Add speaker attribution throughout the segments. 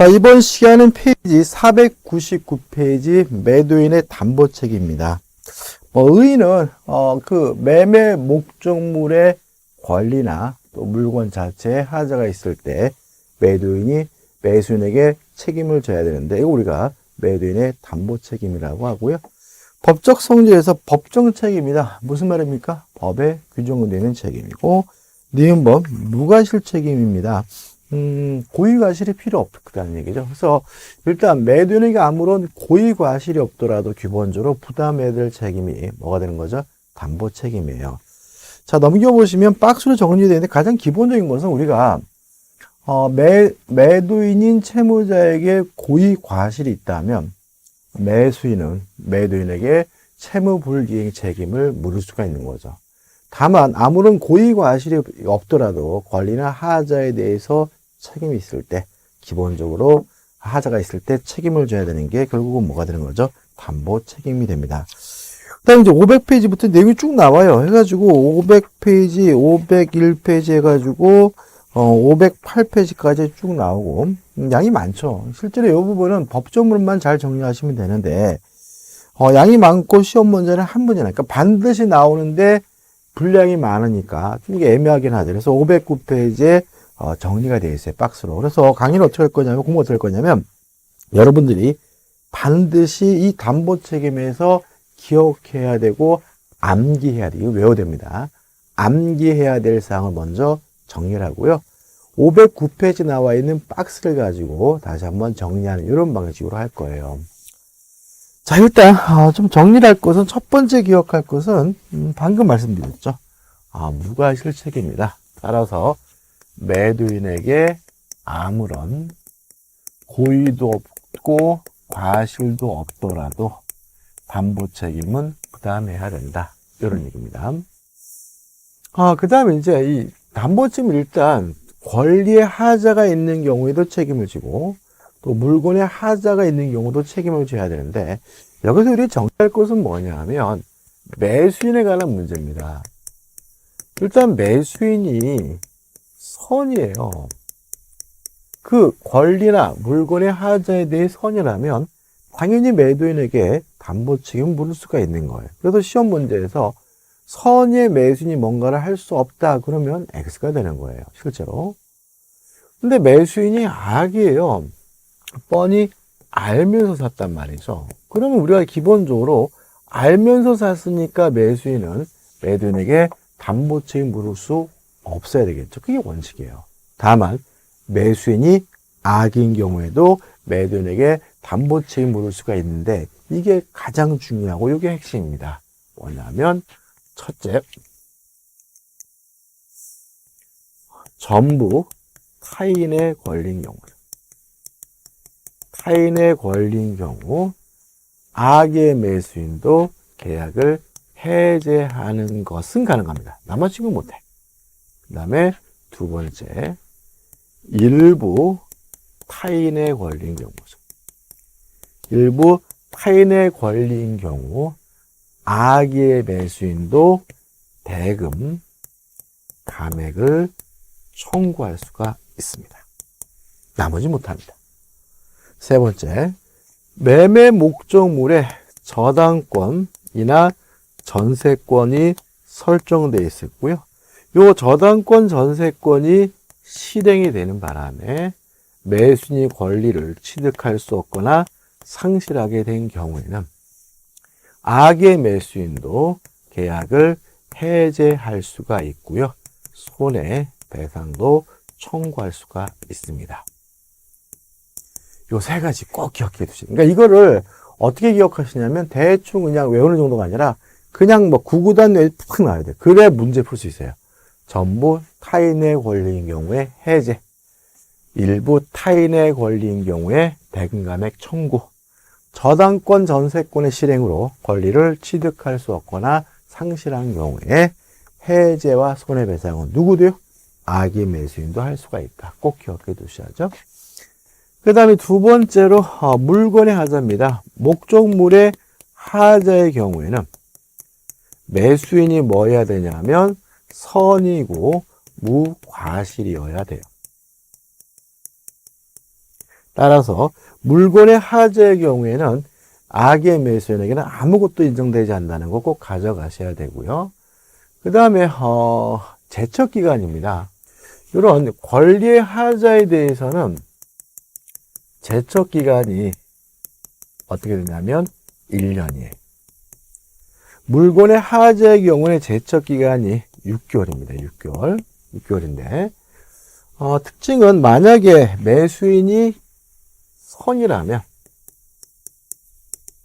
Speaker 1: 자, 이번 시간은 페이지 499페이지 매도인의 담보책입니다. 뭐, 의의는, 어, 그 매매 목적물의 권리나 또 물건 자체에 하자가 있을 때 매도인이 매수인에게 책임을 져야 되는데, 이거 우리가 매도인의 담보 책임이라고 하고요. 법적 성질에서 법정 책임이다. 무슨 말입니까? 법에 규정되는 책임이고, 니은법 무과실 책임입니다. 음, 고의 과실이 필요 없다는 얘기죠. 그래서 일단 매도인에게 아무런 고의 과실이 없더라도 기본적으로 부담해야 될 책임이 뭐가 되는 거죠? 담보 책임이에요. 자, 넘겨보시면 박스로 정리되어 있는데 가장 기본적인 것은 우리가 어, 매, 매도인인 채무자에게 고의 과실이 있다면 매수인은 매도인에게 채무 불이행 책임을 물을 수가 있는 거죠. 다만 아무런 고의 과실이 없더라도 권리나 하자에 대해서 책임이 있을 때 기본적으로 하자가 있을 때 책임을 져야 되는 게 결국은 뭐가 되는 거죠? 담보 책임이 됩니다. 그다음 이제 500페이지부터 내용이 쭉 나와요. 해가지고 500페이지, 501페이지 해가지고 어 508페이지까지 쭉 나오고 음, 양이 많죠. 실제로 이 부분은 법조문만 잘 정리하시면 되는데 어 양이 많고 시험 문제는 한 문제 나니까 반드시 나오는데 분량이 많으니까 좀 애매하긴 하죠. 그래서 509페이지에 어, 정리가 되어 있어요. 박스로. 그래서 강의를 어떻게 할 거냐면, 공부 어떻게 할 거냐면, 여러분들이 반드시 이 담보 책임에서 기억해야 되고, 암기해야 돼요. 외워야 됩니다. 암기해야 될 사항을 먼저 정리를 하고요. 509페이지 나와 있는 박스를 가지고 다시 한번 정리하는 이런 방식으로 할 거예요. 자, 일단, 어, 좀 정리를 할 것은, 첫 번째 기억할 것은, 음, 방금 말씀드렸죠. 아, 무과실 책입니다. 따라서, 매도인에게 아무런 고의도 없고 과실도 없더라도 담보 책임은 부담해야 된다. 이런 얘기입니다. 아, 그 다음에 이제 이 담보 책임 일단 권리의 하자가 있는 경우에도 책임을 지고 또 물건의 하자가 있는 경우도 책임을 져야 되는데 여기서 우리 정리할 것은 뭐냐 하면 매수인에 관한 문제입니다. 일단 매수인이 선이에요. 그 권리나 물건의 하자에 대해 선이라면 당연히 매도인에게 담보 책임을 물을 수가 있는 거예요. 그래서 시험 문제에서 선의 매수인이 뭔가를 할 수 없다 그러면 X가 되는 거예요. 실제로. 근데 매수인이 악이에요. 뻔히 알면서 샀단 말이죠. 그러면 우리가 기본적으로 알면서 샀으니까 매수인은 매도인에게 담보 책임 물을 수 없어야 되겠죠. 그게 원칙이에요. 다만 매수인이 악인 경우에도 매도인에게 담보 책임 물을 수가 있는데 이게 가장 중요하고 이게 핵심입니다. 뭐냐면 첫째 전부 타인에 걸린 경우 타인에 걸린 경우 악의 매수인도 계약을 해제하는 것은 가능합니다. 나머지는 못해. 그 다음에 두 번째, 일부 타인에 걸린 경우죠. 일부 타인에 걸린 경우, 악의 매수인도 대금, 감액을 청구할 수가 있습니다. 나머지 못합니다. 세 번째, 매매 목적물에 저당권이나 전세권이 설정되어 있었고요. 요 저당권 전세권이 실행이 되는 바람에 매수인이 권리를 취득할 수 없거나 상실하게 된 경우에는 악의 매수인도 계약을 해제할 수가 있고요. 손해배상도 청구할 수가 있습니다. 요 세 가지 꼭 기억해 두시죠. 그러니까 이거를 어떻게 기억하시냐면 대충 그냥 외우는 정도가 아니라 그냥 뭐 구구단 외에 푹 나와야 돼. 그래 문제 풀 수 있어요. 전부 타인의 권리인 경우에 해제, 일부 타인의 권리인 경우에 대금감액 청구, 저당권 전세권의 실행으로 권리를 취득할 수 없거나 상실한 경우에 해제와 손해배상은 누구도요? 악의 매수인도 할 수가 있다. 꼭 기억해 두셔야죠. 그 다음에 두 번째로 어, 물건의 하자입니다. 목적물의 하자의 경우에는 매수인이 뭐 해야 되냐면 선이고 무과실이어야 돼요. 따라서 물건의 하자의 경우에는 악의 매수인에게는 아무것도 인정되지 않는다는 거 꼭 가져가셔야 되고요. 그 다음에 어, 제척 기간입니다. 이런 권리의 하자에 대해서는 제척 기간이 어떻게 되냐면 1년이에요. 물건의 하자의 경우에 제척 기간이 6개월입니다. 6개월. 6개월인데 어, 특징은 만약에 매수인이 선이라면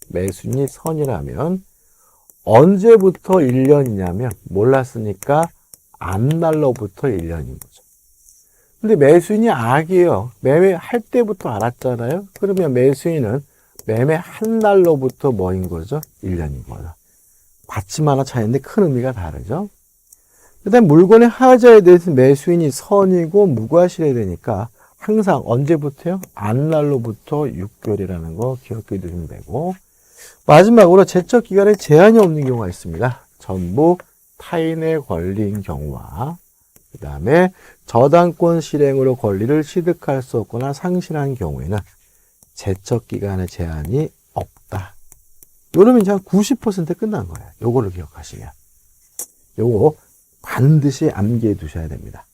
Speaker 1: 매수인이 선이라면 언제부터 1년이냐면 몰랐으니까 앞날로부터 1년인 거죠. 근데 매수인이 악이에요. 매매할 때부터 알았잖아요. 그러면 매수인은 매매 한 날로부터 뭐인 거죠? 1년인 거죠. 받침 하나 차이인데 큰 의미가 다르죠. 일단 물건의 하자에 대해서 매수인이 선이고 무과실해야 되니까 항상 언제부터요? 안날로부터 6개월이라는 거 기억해 두시면 되고 마지막으로 제척 기간에 제한이 없는 경우가 있습니다. 전부 타인의 권리인 경우와 그 다음에 저당권 실행으로 권리를 취득할 수 없거나 상실한 경우에는 제척 기간의 제한이 없다. 요러면 이제 한 90% 끝난 거예요. 요거를 기억하시면. 요거 반드시 암기해 두셔야 됩니다.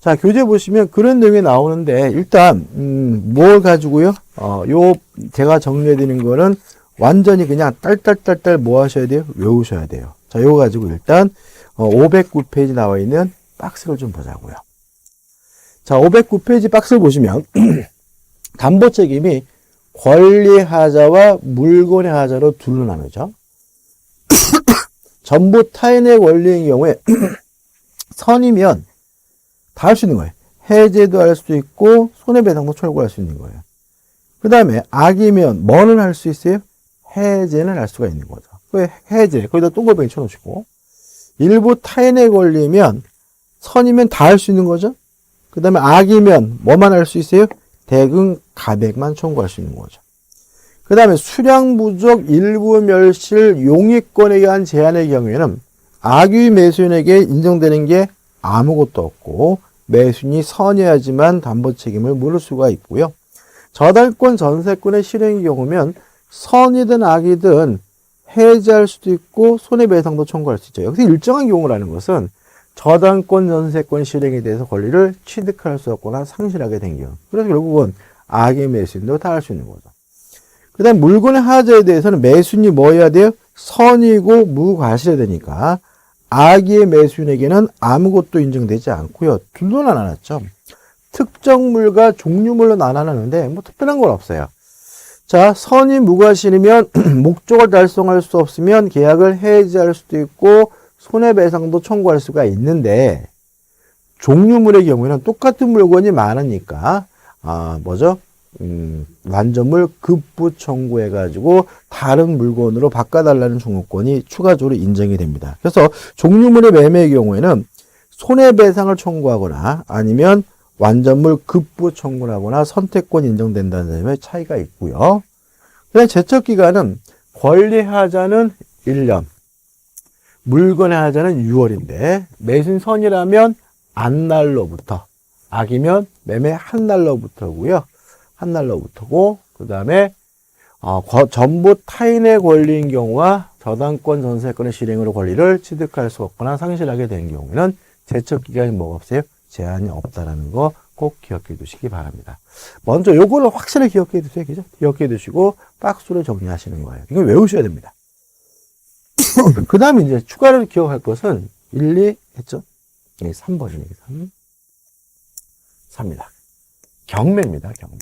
Speaker 1: 자, 교재 보시면 그런 내용이 나오는데, 일단, 음, 뭘 가지고요? 어, 요, 제가 정리해 드리는 거는 완전히 그냥 딸딸딸딸 뭐 하셔야 돼요? 외우셔야 돼요. 자, 요거 가지고 일단, 어, 509페이지 나와 있는 박스를 좀 보자고요. 자, 509페이지 박스를 보시면, 담보 책임이 권리 하자와 물건의 하자로 둘로 나누죠. 전부 타인의 권리인 경우에 선이면 다 할 수 있는 거예요. 해제도 할 수 있고 손해배상도 청구할 수 있는 거예요. 그 다음에 악이면 뭐는 할 수 있어요? 해제는 할 수가 있는 거죠. 그 해제 거기다 동글뱅이 쳐놓으시고 일부 타인의 권리면 선이면 다 할 수 있는 거죠. 그 다음에 악이면 뭐만 할 수 있어요? 대금 가백만 청구할 수 있는 거죠. 그 다음에 수량 부족 일부 멸실 용익권에 의한 제한의 경우에는 악의 매수인에게 인정되는 게 아무것도 없고 매수인이 선이어야지만 담보 책임을 물을 수가 있고요. 저당권 전세권의 실행의 경우면 선이든 악이든 해제할 수도 있고 손해배상도 청구할 수 있죠. 여기서 일정한 경우라는 것은 저당권 전세권 실행에 대해서 권리를 취득할 수 없거나 상실하게 된 경우. 그래서 결국은 악의 매수인도 다할수 있는 거죠. 그 다음 물건의 하자에 대해서는 매수인이 뭐 해야 돼요? 선이고 무과실해야 되니까 악의 매수인에게는 아무것도 인정되지 않고요. 둘로 나눠놨죠. 특정물과 종류물로 나눠놨는데 뭐 특별한 건 없어요. 자, 선이 무과실이면 목적을 달성할 수 없으면 계약을 해지할 수도 있고 손해배상도 청구할 수가 있는데 종류물의 경우에는 똑같은 물건이 많으니까 아 뭐죠? 음, 완전물 급부 청구해가지고 다른 물건으로 바꿔달라는 종료권이 추가적으로 인정이 됩니다. 그래서 종류물의 매매의 경우에는 손해배상을 청구하거나 아니면 완전물 급부 청구를 하거나 선택권 인정된다는 점에 차이가 있고요. 그다음 제척기간은 권리하자는 1년, 물건의 하자는 6월인데 매순선이라면 안날로부터 악이면 매매 한 날로부터고요. 한 날로부터고 그 다음에 어, 전부 타인의 권리인 경우와 저당권 전세권의 실행으로 권리를 취득할 수 없거나 상실하게 된 경우에는 제척 기간이 뭐가 없어요? 제한이 없다라는 거 꼭 기억해 두시기 바랍니다. 먼저 요거를 확실히 기억해 두세요. 그죠? 기억해 두시고 박스로 정리하시는 거예요. 이거 외우셔야 됩니다. 그 다음에 이제 추가로 기억할 것은 1, 2 했죠? 예, 3번이네요. 3. 3입니다. 경매입니다. 경매.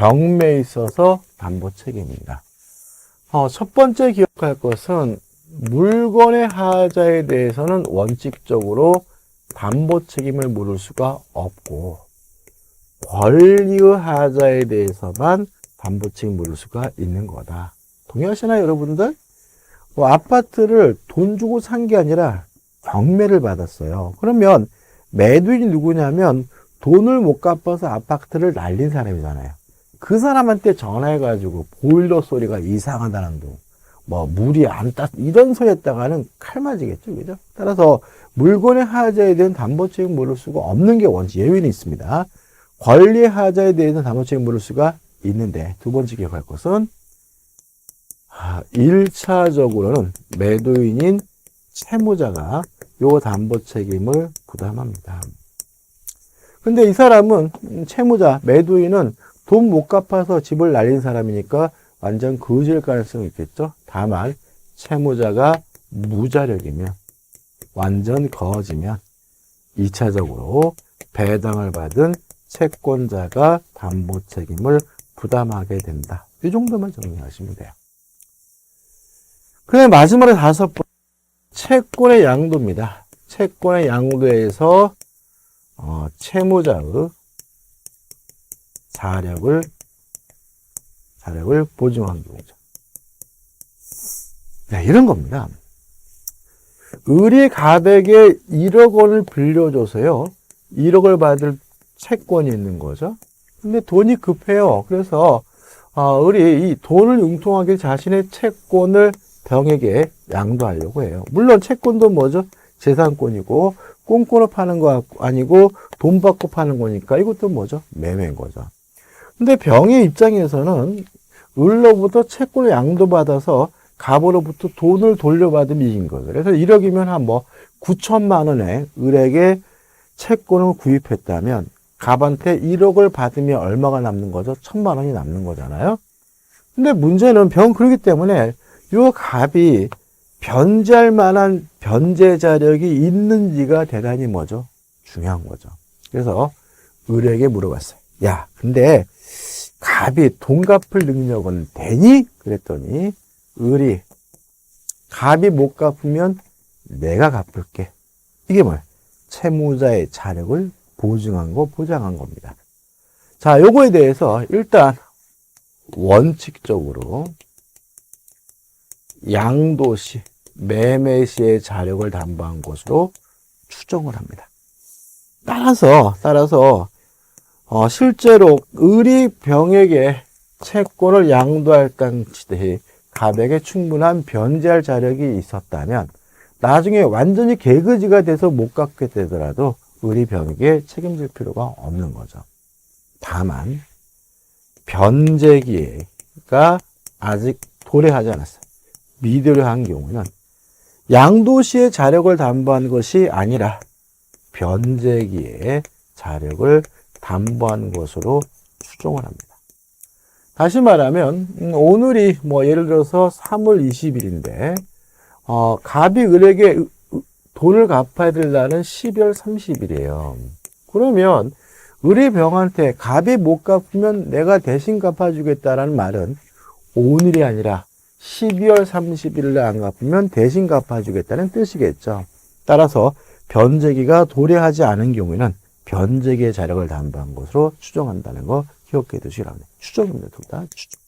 Speaker 1: 경매에 있어서 담보 책임입니다. 어, 첫 번째 기억할 것은 물건의 하자에 대해서는 원칙적으로 담보 책임을 물을 수가 없고 권리의 하자에 대해서만 담보 책임 물을 수가 있는 거다. 동의하시나요, 여러분들? 뭐 아파트를 돈 주고 산 게 아니라 경매를 받았어요. 그러면 매도인이 누구냐면 돈을 못 갚아서 아파트를 날린 사람이잖아요. 그 사람한테 전화해가지고 보일러 소리가 이상하다는 둥, 뭐 물이 안 땄, 이런 소리 했다가는 칼 맞이겠죠, 그죠? 따라서 물건의 하자에 대한 담보 책임 물을 수가 없는 게 원칙 예외는 있습니다. 권리 하자에 대해서 담보책임 물을 수가 있는데 두 번째 기억할 것은 아, 1차적으로는 매도인인 채무자가 요 담보 책임을 부담합니다. 근데 이 사람은 음, 채무자, 매도인은 돈 못 갚아서 집을 날린 사람이니까 완전 거지일 가능성이 있겠죠. 다만 채무자가 무자력이면 완전 거지면 2차적으로 배당을 받은 채권자가 담보 책임을 부담하게 된다. 이 정도만 정리하시면 돼요. 그다음에 마지막으로 다섯 번 채권의 양도입니다. 채권의 양도에서 어, 채무자의 자력을 자력을 보증한 경우죠. 네, 이런 겁니다. 의리 가백에 1억 원을 빌려줘서요. 1억을 받을 채권이 있는 거죠. 근데 돈이 급해요. 그래서 어, 의리 이 돈을 융통하게 자신의 채권을 병에게 양도하려고 해요. 물론 채권도 뭐죠? 재산권이고 꽁꽁으로 파는 거 아니고 돈 받고 파는 거니까 이것도 뭐죠? 매매인 거죠. 근데 병의 입장에서는 을로부터 채권을 양도받아서 갑으로부터 돈을 돌려받은 이익인 거죠. 그래서 1억이면 한 뭐 9천만 원에 을에게 채권을 구입했다면 갑한테 1억을 받으면 얼마가 남는 거죠? 천만 원이 남는 거잖아요. 근데 문제는 병 그렇기 때문에 요 갑이 변제할 만한 변제 자력이 있는지가 대단히 뭐죠? 중요한 거죠. 그래서 을에게 물어봤어요. 야, 근데 갑이 돈 갚을 능력은 되니? 그랬더니 을이 갑이 못 갚으면 내가 갚을게. 이게 뭐야? 채무자의 자력을 보증한 거, 보장한 겁니다. 자, 요거에 대해서 일단 원칙적으로 양도시, 매매시의 자력을 담보한 것으로 추정을 합니다. 따라서, 따라서, 어, 실제로 을이 병에게 채권을 양도할 당시에 갑에게 충분한 변제할 자력이 있었다면 나중에 완전히 개그지가 돼서 못 갚게 되더라도 을이 병에게 책임질 필요가 없는 거죠. 다만 변제기가 아직 도래하지 않았어요. 미도래한 경우는 양도시의 자력을 담보한 것이 아니라 변제기의 자력을 담보한 것으로 추정을 합니다. 다시 말하면 음, 오늘이 뭐 예를 들어서 3월 20일인데 어, 갑이 을에게 돈을 갚아야 될 날은 12월 30일이에요. 그러면 을의 병한테 갑이 못 갚으면 내가 대신 갚아주겠다라는 말은 오늘이 아니라 12월 30일을 안 갚으면 대신 갚아주겠다는 뜻이겠죠. 따라서 변제기가 도래하지 않은 경우에는 변제기의 자력을 담보한 것으로 추정한다는 거 기억해 두시라고 합니다. 추정입니다. 둘 다 추정.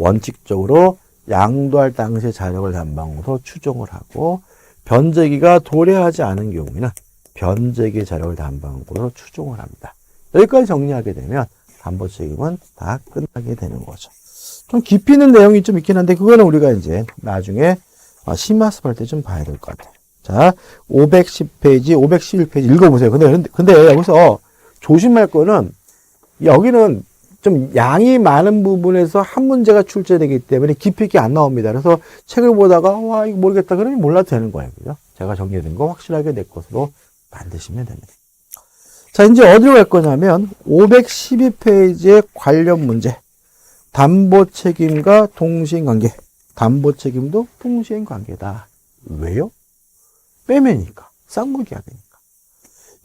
Speaker 1: 원칙적으로 양도할 당시의 자력을 담보한 것으로 추정을 하고 변제기가 도래하지 않은 경우에는 변제기 자력을 담보한 것으로 추정을 합니다. 여기까지 정리하게 되면 담보 책임은 다 끝나게 되는 거죠. 좀 깊이 있는 내용이 좀 있긴 한데 그거는 우리가 이제 나중에 어, 심화습할 때 좀 봐야 될 것 같아요. 자, 510페이지, 511페이지 읽어보세요. 근데, 근데 여기서 조심할 거는 여기는 좀 양이 많은 부분에서 한 문제가 출제되기 때문에 깊이 있게 안 나옵니다. 그래서 책을 보다가 와 이거 모르겠다 그러면 몰라도 되는 거예요. 그죠? 제가 정리된 거 확실하게 내 것으로 만드시면 됩니다. 자, 이제 어디로 갈 거냐면 512페이지의 관련 문제. 담보 책임과 동시행 관계. 담보 책임도 동시행 관계다. 왜요? 빼매니까. 쌍무계약이니까.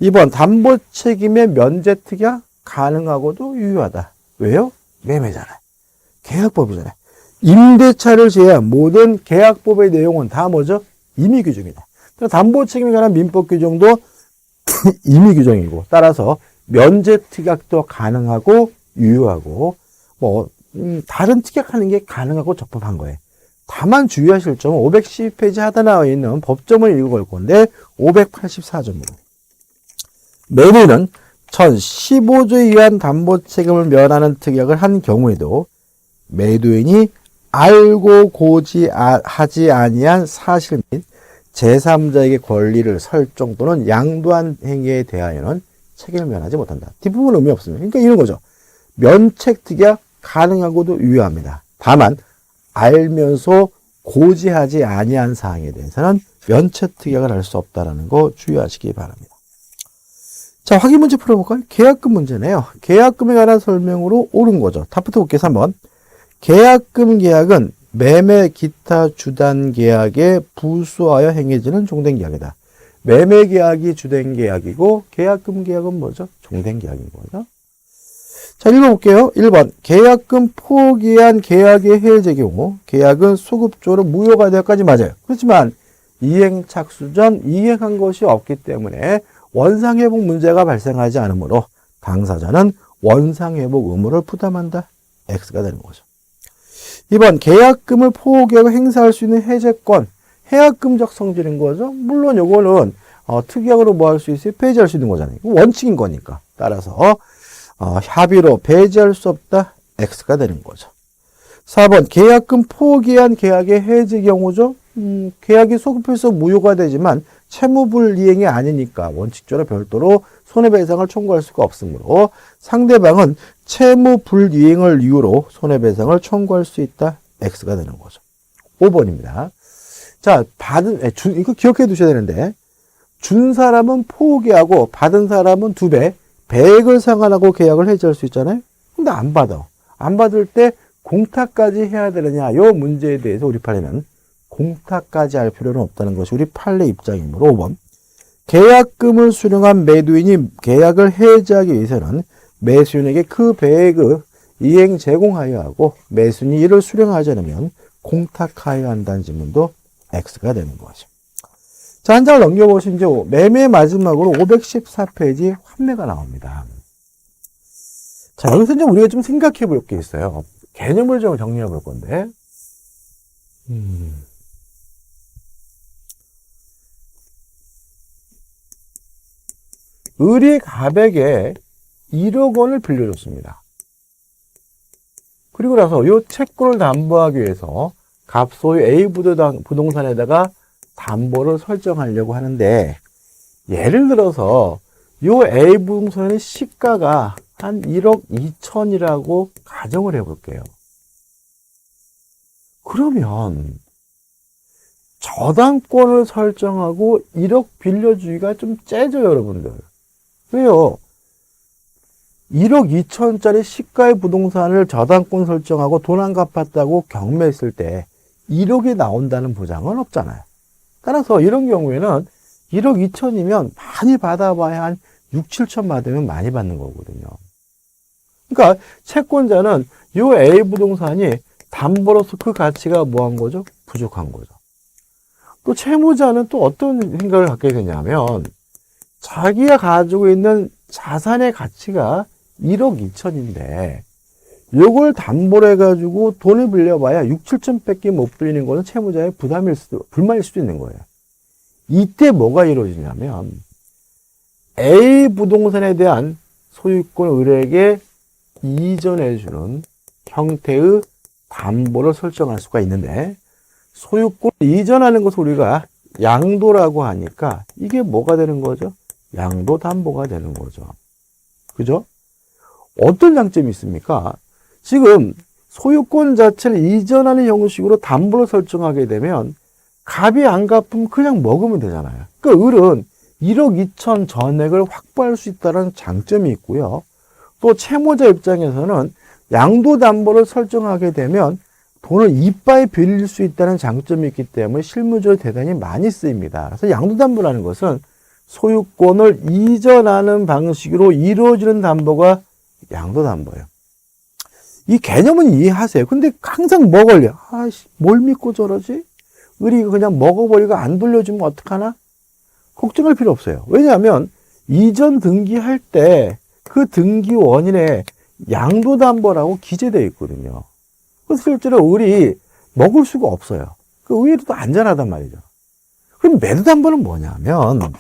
Speaker 1: 2번 담보 책임의 면제 특약 가능하고도 유효하다. 왜요? 매매잖아요. 계약법이잖아요. 임대차를 제외한 모든 계약법의 내용은 다 뭐죠? 임의 규정이다. 담보 책임에 관한 민법 규정도 임의 규정이고 따라서 면제 특약도 가능하고 유효하고 뭐 음, 다른 특약하는 게 가능하고 적법한 거예요. 다만 주의하실 점은 512페이지 하다 나와 있는 법점을 읽어볼 건데 584점으로 매매는 전 15조에 의한 담보 책임을 면하는 특약을 한 경우에도 매도인이 알고 고지하지 아니한 사실 및 제3자에게 권리를 설정 또는 양도한 행위에 대하여는 책임을 면하지 못한다. 뒷부분 의미 없습니다. 그러니까 이런 거죠. 면책특위가 가능하고도 유효합니다. 다만 알면서 고지하지 아니한 사항에 대해서는 면책특위가 할수 없다는 거 주의하시기 바랍니다. 자, 확인 문제 풀어볼까요? 계약금 문제네요. 계약금에 관한 설명으로 옳은 거죠. 답부터 볼게요. 3번. 계약금 계약은 매매 기타 주단 계약에 부수하여 행해지는 종된 계약이다. 매매 계약이 주된 계약이고 계약금 계약은 뭐죠? 종된 계약인 거죠. 자, 읽어볼게요. 1번. 계약금 포기한 계약의 해제 경우 계약은 소급적으로 무효가 되기까지 맞아요. 그렇지만 이행 착수 전 이행한 것이 없기 때문에 원상회복 문제가 발생하지 않으므로 당사자는 원상회복 의무를 부담한다. X가 되는 거죠. 2번 계약금을 포기하고 행사할 수 있는 해제권 해약금적 성질인 거죠. 물론 요거는 어, 특약으로 뭐 할 수 있어요? 폐지할 수 있는 거잖아요. 원칙인 거니까. 따라서 어, 합의로 배제할 수 없다. X가 되는 거죠. 4번 계약금 포기한 계약의 해지 경우죠. 음, 계약이 소급해서 무효가 되지만 채무불 이행이 아니니까 원칙적으로 별도로 손해배상을 청구할 수가 없으므로 상대방은 채무불 이행을 이유로 손해배상을 청구할 수 있다. X가 되는 거죠. 5번입니다. 자, 받은, 에, 준, 이거 기억해 두셔야 되는데, 준 사람은 포기하고 받은 사람은 두 배, 배액을 상환하고 계약을 해지할 수 있잖아요? 근데 안 받아. 안 받을 때 공탁까지 해야 되느냐, 요 문제에 대해서 우리 판에는 공탁까지 할 필요는 없다는 것이 우리 판례 입장이므로 5번. 계약금을 수령한 매도인이 계약을 해지하기 위해서는 매수인에게 그 배액을 이행 제공하여야 하고 매수인이 이를 수령하지 않으면 공탁하여야 한다는 질문도 X가 되는 거죠. 자, 한 장을 넘겨보신 이제 매매 마지막으로 514페이지 환매가 나옵니다. 자, 여기서 이제 우리가 좀 생각해 볼 게 있어요. 개념을 좀 정리해 볼 건데. 음. 을이 갑에게 1억 원을 빌려줬습니다. 그리고 나서 이 채권을 담보하기 위해서 갑소유 A 부동산에다가 담보를 설정하려고 하는데 예를 들어서 이 A 부동산의 시가가 한 1억 2천이라고 가정을 해볼게요. 그러면 저당권을 설정하고 1억 빌려주기가 좀 째죠, 여러분들. 왜요? 1억 2천짜리 시가의 부동산을 저당권 설정하고 돈 안 갚았다고 경매했을 때 1억이 나온다는 보장은 없잖아요. 따라서 이런 경우에는 1억 2천이면 많이 받아봐야 한 6, 7천 받으면 많이 받는 거거든요. 그러니까 채권자는 이 A 부동산이 담보로서 그 가치가 뭐한 거죠? 부족한 거죠. 또 채무자는 또 어떤 생각을 갖게 되냐면 자기가 가지고 있는 자산의 가치가 1억 2천인데 이걸 담보로 해가지고 돈을 빌려봐야 6, 7천 밖에 못 빌리는 것은 채무자의 부담일 수도, 불만일 수도 있는 거예요. 이때 뭐가 이루어지냐면 A 부동산에 대한 소유권 의뢰에게 이전해주는 형태의 담보를 설정할 수가 있는데 소유권 이전하는 것을 우리가 양도라고 하니까 이게 뭐가 되는 거죠? 양도 담보가 되는 거죠. 그죠? 어떤 장점이 있습니까? 지금 소유권 자체를 이전하는 형식으로 담보를 설정하게 되면 갑이 안 갚으면 그냥 먹으면 되잖아요. 그러니까 을은 1억 2천 전액을 확보할 수 있다는 장점이 있고요. 또 채무자 입장에서는 양도담보를 설정하게 되면 돈을 이빠이 빌릴 수 있다는 장점이 있기 때문에 실무적으로 대단히 많이 쓰입니다. 그래서 양도담보라는 것은 소유권을 이전하는 방식으로 이루어지는 담보가 양도담보예요. 이 개념은 이해하세요. 근데 항상 뭐 걸려? 아씨, 뭘 믿고 저러지? 을이 그냥 먹어버리고 안 돌려주면 어떡하나? 걱정할 필요 없어요. 왜냐하면 이전 등기할 때 그 등기 원인에 양도담보라고 기재되어 있거든요. 그래서 실제로 을이 먹을 수가 없어요. 그 의외로 또 안전하단 말이죠. 그럼 매도담보는 뭐냐면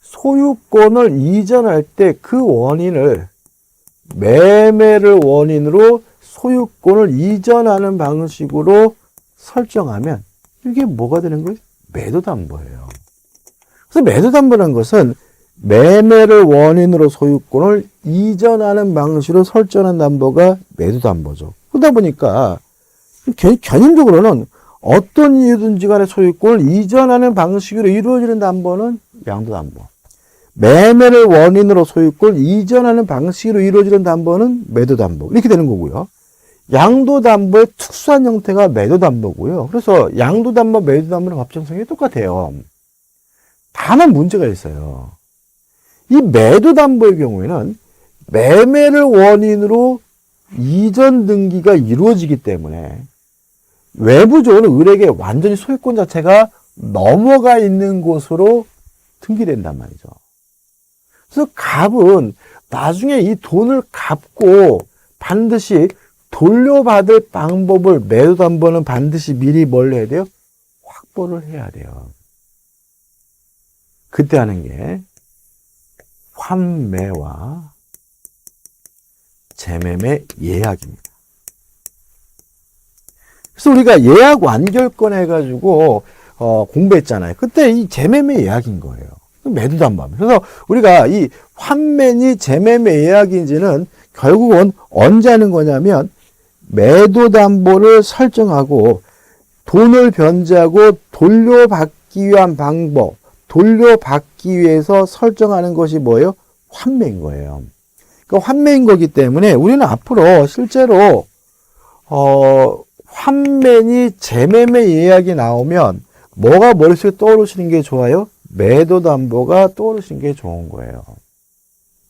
Speaker 1: 소유권을 이전할 때 그 원인을 매매를 원인으로 소유권을 이전하는 방식으로 설정하면 이게 뭐가 되는 거예요? 매도담보예요. 그래서 매도담보라는 것은 매매를 원인으로 소유권을 이전하는 방식으로 설정한 담보가 매도담보죠. 그러다 보니까 개- 개념적으로는 어떤 이유든지 간에 소유권을 이전하는 방식으로 이루어지는 담보는 양도담보. 매매를 원인으로 소유권을 이전하는 방식으로 이루어지는 담보는 매도 담보. 이렇게 되는 거고요. 양도 담보의 특수한 형태가 매도 담보고요. 그래서 양도 담보, 매도 담보는 법정성이 똑같아요. 다만 문제가 있어요. 이 매도 담보의 경우에는 매매를 원인으로 이전 등기가 이루어지기 때문에 외부적으로 을에게 완전히 소유권 자체가 넘어가 있는 곳으로 등기된단 말이죠. 그래서 갑은 나중에 이 돈을 갚고 반드시 돌려받을 방법을 매도 담보는 반드시 미리 뭘 해야 돼요? 확보를 해야 돼요. 그때 하는 게 환매와 재매매 예약입니다. 그래서 우리가 예약 완결권 해가지고 어, 공부했잖아요. 그때 이 재매매 예약인 거예요. 매도담보. 그래서 우리가 이 환매니 재매매 예약인지는 결국은 언제 하는 거냐면 매도 담보를 설정하고 돈을 변제하고 돌려받기 위한 방법, 돌려받기 위해서 설정하는 것이 뭐예요? 환매인 거예요. 그 환매인 거기 때문에 우리는 앞으로 실제로 어 환매니 재매매 예약이 나오면 뭐가 머릿속에 떠오르시는 게 좋아요? 매도 담보가 떠오르시는 게 좋은 거예요.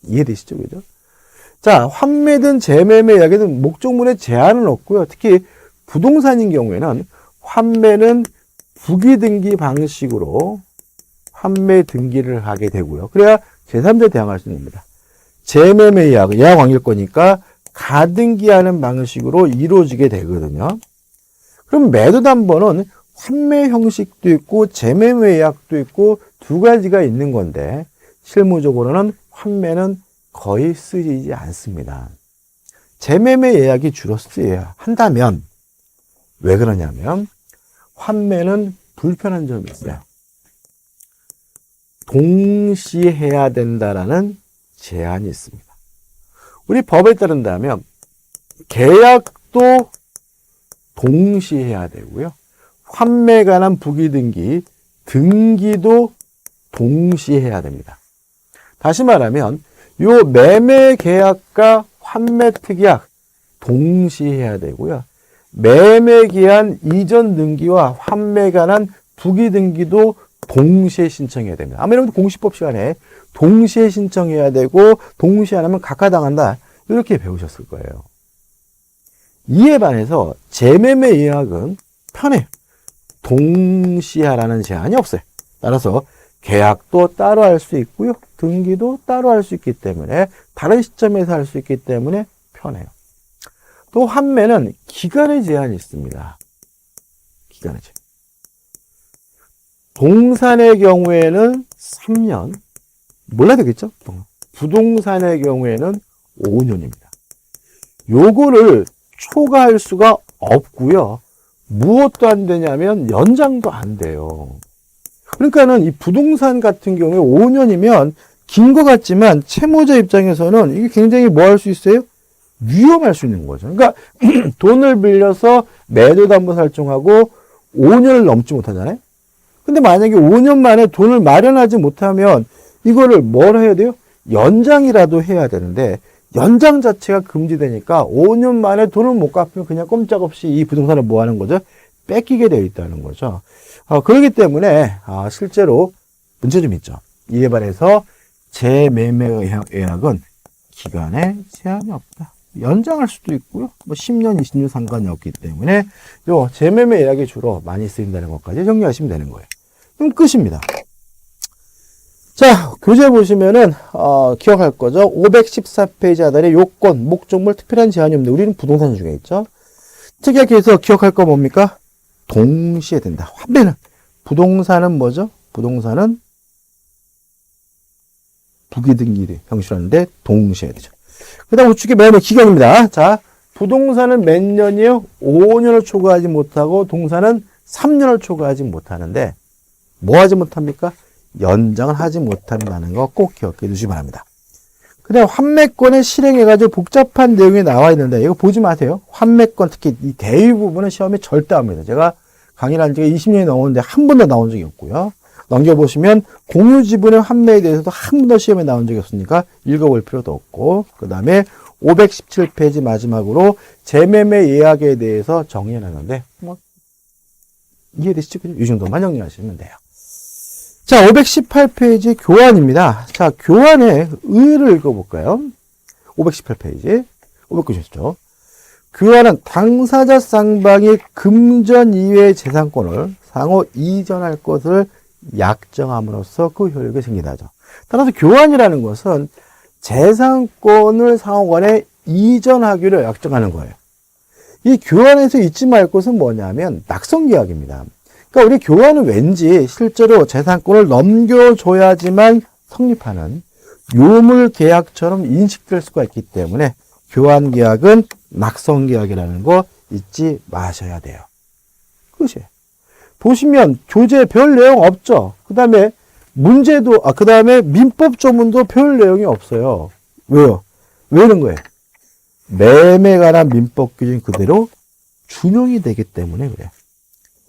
Speaker 1: 이해되시죠? 그죠? 자, 환매든 재매매 예약에는 목적물에 제한은 없고요. 특히 부동산인 경우에는 환매는 부기 등기 방식으로 환매 등기를 하게 되고요. 그래야 제3자 대항할 수 있는 겁니다. 재매매 예약, 예약 완결권이니까 가등기하는 방식으로 이루어지게 되거든요. 그럼 매도 담보는 환매 형식도 있고 재매매 예약도 있고 두 가지가 있는 건데 실무적으로는 환매는 거의 쓰이지 않습니다. 재매매 예약이 주로 쓰여야 한다면 왜 그러냐면 환매는 불편한 점이 있어요. 동시에 해야 된다라는 제한이 있습니다. 우리 법에 따른다면 계약도 동시에 해야 되고요. 환매 관한 부기 등기, 등기도 동시에 해야 됩니다. 다시 말하면 요 매매 계약과 환매 특약 동시에 해야 되고요. 매매 기한 이전 등기와 환매 관한 부기 등기도 동시에 신청해야 됩니다. 아마 여러분들 공시법 시간에 동시에 신청해야 되고 동시에 안 하면 각하당한다. 이렇게 배우셨을 거예요. 이에 반해서 재매매 예약은 편해요. 동시에 하라는 제한이 없어요. 따라서 계약도 따로 할 수 있고요. 등기도 따로 할 수 있기 때문에 다른 시점에서 할 수 있기 때문에 편해요. 또 환매는 기간의 제한이 있습니다. 기간의 제한. 동산의 경우에는 3년. 몰라야 되겠죠? 부동산의 경우에는 5년입니다. 요거를 초과할 수가 없고요. 무엇도 안 되냐면 연장도 안 돼요. 그러니까는 이 부동산 같은 경우에 5년이면 긴 것 같지만 채무자 입장에서는 이게 굉장히 뭐 할 수 있어요? 위험할 수 있는 거죠. 그러니까 돈을 빌려서 매도 담보 설정하고 5년을 넘지 못하잖아요. 근데 만약에 5년 만에 돈을 마련하지 못하면 이거를 뭘 해야 돼요? 연장이라도 해야 되는데 연장 자체가 금지되니까 5년 만에 돈을 못 갚으면 그냥 꼼짝없이 이 부동산을 뭐 하는 거죠? 뺏기게 되어 있다는 거죠. 어, 그렇기 때문에 아, 실제로 문제점이 있죠. 이에 반해서 재매매 예약은 기간에 제한이 없다. 연장할 수도 있고요. 뭐 10년, 20년 상관이 없기 때문에 요 재매매 예약이 주로 많이 쓰인다는 것까지 정리하시면 되는 거예요. 그럼 끝입니다. 자, 교재 보시면은 어, 기억할 거죠. 514페이지 하단에 요건, 목적물, 특별한 제한이 없는데 우리는 부동산 중에 있죠. 특이하게 해서 기억할 거 뭡니까? 동시에 된다. 환매는 부동산은 뭐죠? 부동산은 부기등기 형식이라는데 동시에 되죠. 그 다음 우측에 매매 기간입니다. 자, 부동산은 몇 년이요? 5년을 초과하지 못하고 동산은 3년을 초과하지 못하는데 뭐 하지 못합니까? 연장을 하지 못한다는 거 꼭 기억해 주시기 바랍니다. 그다음 환매권을 실행해가지고 복잡한 내용이 나와 있는데 이거 보지 마세요. 환매권 특히 이 대위 부분은 시험에 절대 안 합니다. 제가 강의를 한 지가 20년이 넘었는데 한 번도 나온 적이 없고요. 넘겨보시면 공유 지분의 환매에 대해서도 한 번도 시험에 나온 적이 없으니까 읽어볼 필요도 없고 그 다음에 517페이지 마지막으로 재매매 예약에 대해서 정리해놨는데 뭐 이해되시죠? 이 정도만 정리하시면 돼요. 자, 518페이지 교환입니다. 자, 교환의 의의를 읽어볼까요? 518페이지. 590죠. 교환은 당사자 쌍방이 금전 이외의 재산권을 상호 이전할 것을 약정함으로써 그 효력이 생기다죠. 따라서 교환이라는 것은 재산권을 상호 간에 이전하기로 약정하는 거예요. 이 교환에서 잊지 말 것은 뭐냐면 낙성계약입니다. 그러니까 우리 교환은 왠지 실제로 재산권을 넘겨줘야지만 성립하는 요물 계약처럼 인식될 수가 있기 때문에 교환 계약은 낙성 계약이라는 거 잊지 마셔야 돼요. 그것이에요. 보시면 교재 별 내용 없죠. 그 다음에 문제도, 아, 그 다음에 민법 조문도 별 내용이 없어요. 왜요? 왜 이런 거예요? 매매에 관한 민법 규정이 그대로 준용이 되기 때문에 그래요.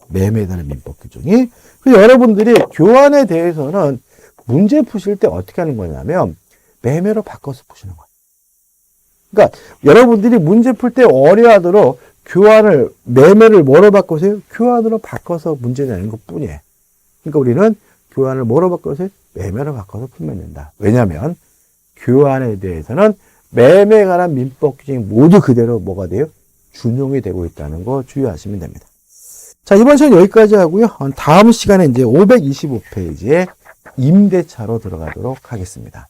Speaker 1: 매매에 관한 민법 규정이. 그래서 여러분들이 교환에 대해서는 문제 푸실 때 어떻게 하는 거냐면 매매로 바꿔서 푸시는 거예요. 그러니까 여러분들이 문제 풀 때 어려하도록 교환을 매매를 뭐로 바꾸세요? 교환으로 바꿔서 문제 내는 것 뿐이에요. 그러니까 우리는 교환을 뭐로 바꿔서 매매로 바꿔서 풀면 된다. 왜냐하면 교환에 대해서는 매매에 관한 민법 규정이 모두 그대로 뭐가 돼요? 준용이 되고 있다는 거 주의하시면 됩니다. 자, 이번 시간 여기까지 하고요. 다음 시간에 이제 525페이지에 임대차로 들어가도록 하겠습니다.